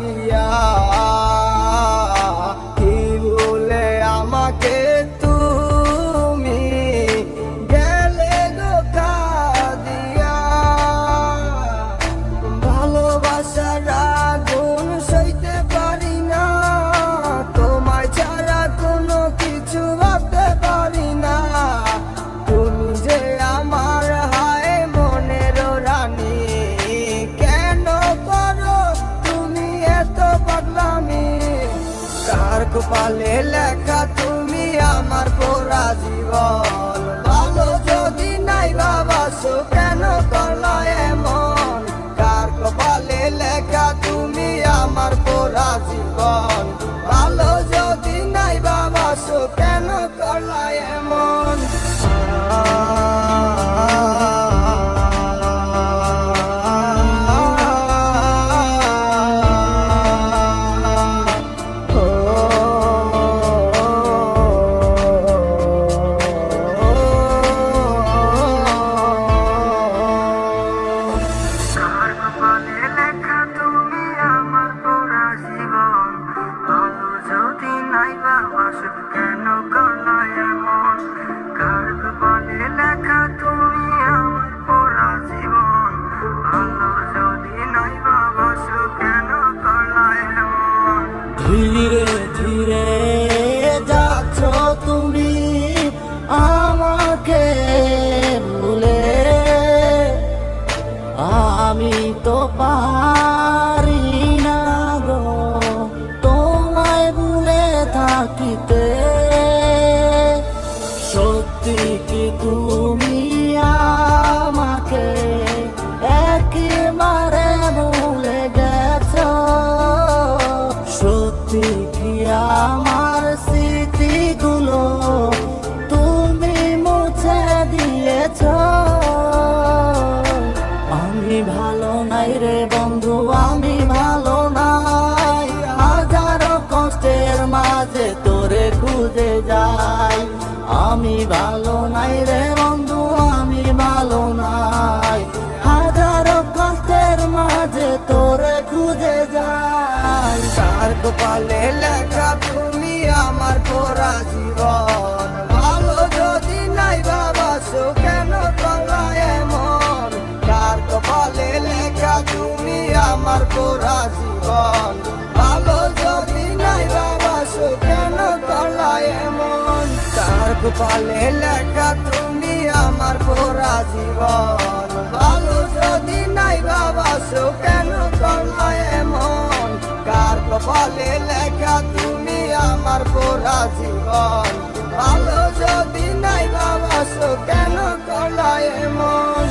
Yeah. কপালে লেখা, তুমি আমার পোড়া জীবন। ভালো যদি নাই বাবা, সো কেন করলা এমন? কার কপালে লেখা, তুমি আমার পোড়া জীবন। ভালো যদি নাই বাবা, সো কেন করলা এমন? পোড়া জীবন? ভালো যদি নাই কেন এমন? ধীরে ধীরে যাচ্ছ তুমি আমাকে ভুলে। আমি তো পারি থাকিতে। সত্যি কি তুমি আমাকে একেবারে ভুলে গেছ? সত্যি কি আমার স্মৃতিগুলো তুমি মুছে দিয়েছ? আমি ভালো নাই রে বন্ধু, আমি ভালো তোরে খুঁজে যাই। আমি ভালো নাই রে বন্ধু, আমি ভালো নাই। হাজারো কষ্টের মাঝে তোরে খুঁজে যাই। তার কপালে লেখা তুমি আমার পোড়া জীবন। ভালো যদি নাই বাবা, সো কেন এমন? কার কপালে লেখা তুমি আমার পোড়া জীবন। কপালে লেখা, তুমি আমার পোরা জীবন। ভালো যদি নাই বাবা সো কেন করলা এমন। কার কপালে লেখা, তুমি আমার পোরা জীবন। ভালো যদি নাই বাবা সো কেন করলা এমন।